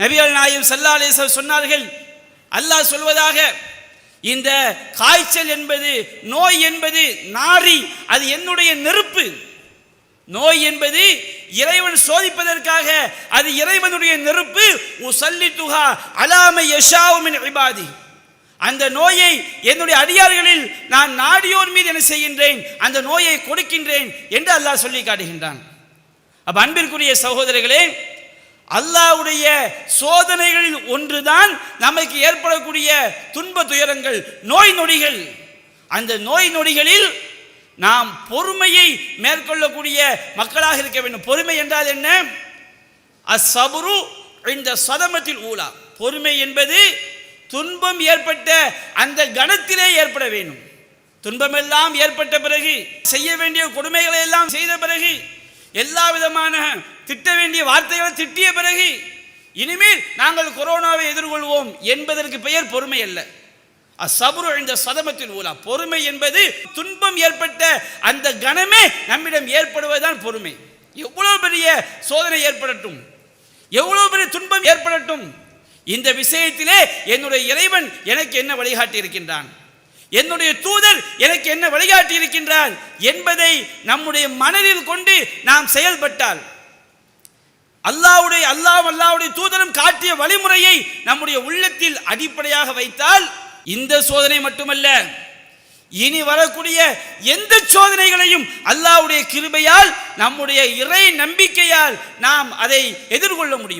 நபிகள் நாயம் சல்லா சொன்னார்கள். அல்லாஹ் சொல்வதாக இந்த காய்ச்சல் என்பது நோய் என்பது நாரி அது என்னுடைய நெருப்பு. நோய் என்பது இறைவன் சோதிப்பதற்காக அது இறைவனுடைய நெருப்பு. உசல்லி துஹா அலாமை யஷாவும் இபாதி. அந்த நோயை என்னுடைய அடியார்களில் நான் நாடியோர் மீது என்ன செய்கின்றேன் அந்த நோயை கொடுக்கின்றேன் என்று அல்லாஹ் சொல்லி காட்டுகின்றான். அப்ப அன்பிற்குரிய சகோதரர்களே அல்லாஹ்வுடைய சோதனைகளில் ஒன்றுதான் நமக்கு ஏற்படக்கூடிய துன்ப துயரங்கள் நோய் நொடிகள். அந்த நோய் நொடிகளில் நாம் பொறுமையை மேற்கொள்ளக்கூடிய மக்களாக இருக்க வேண்டும். பொறுமை என்றால் என்ன? அசபுரு இந்த சதமத்தில் ஊலா. பொறுமை என்பது துன்பம் ஏற்பட்ட அந்த கணத்திலே ஏற்பட வேண்டும். துன்பமெல்லாம் ஏற்பட்ட பிறகு செய்ய வேண்டிய கொடுமைகளை எல்லாம் செய்த பிறகு எல்லா விதமான திட்ட வேண்டிய வார்த்தைகளை திட்டிய பிறகு இனிமேல் நாங்கள் கொரோனாவை எதிர்கொள்வோம் என்பதற்கு பெயர் பொறுமை அல்ல. அசபுரு இந்த சதமத்தின் ஊலா. பொறுமை என்பது துன்பம் ஏற்பட்ட அந்த கணமே நம்மிடம் ஏற்படுவதுதான் பொறுமை. எவ்வளவு பெரிய சோதனை ஏற்படட்டும் எவ்வளவு பெரிய துன்பம் ஏற்படட்டும். இந்த விஷயத்திலே என்னுடைய இறைவன் எனக்கு என்ன வழிகாட்டி இருக்கின்றான் என்னுடைய தூதர் எனக்கு என்ன வழிகாட்டி இருக்கின்றார் என்பதை நம்முடைய மனதில் கொண்டு நாம் செயல்பட்டால் அல்லாவுடைய அல்லாஹ் அல்லாவுடைய தூதரும் காட்டிய வழிமுறையை நம்முடைய உள்ளத்தில் அடிப்படையாக வைத்தால் இந்த சோதனை மட்டுமல்ல. இனி வரக்கூடிய எந்த சோதனைகளையும் அல்லாவுடைய கிருபையால் நம்முடைய இறை நம்பிக்கையால் நாம் அதை எதிர்கொள்ள முடியும்.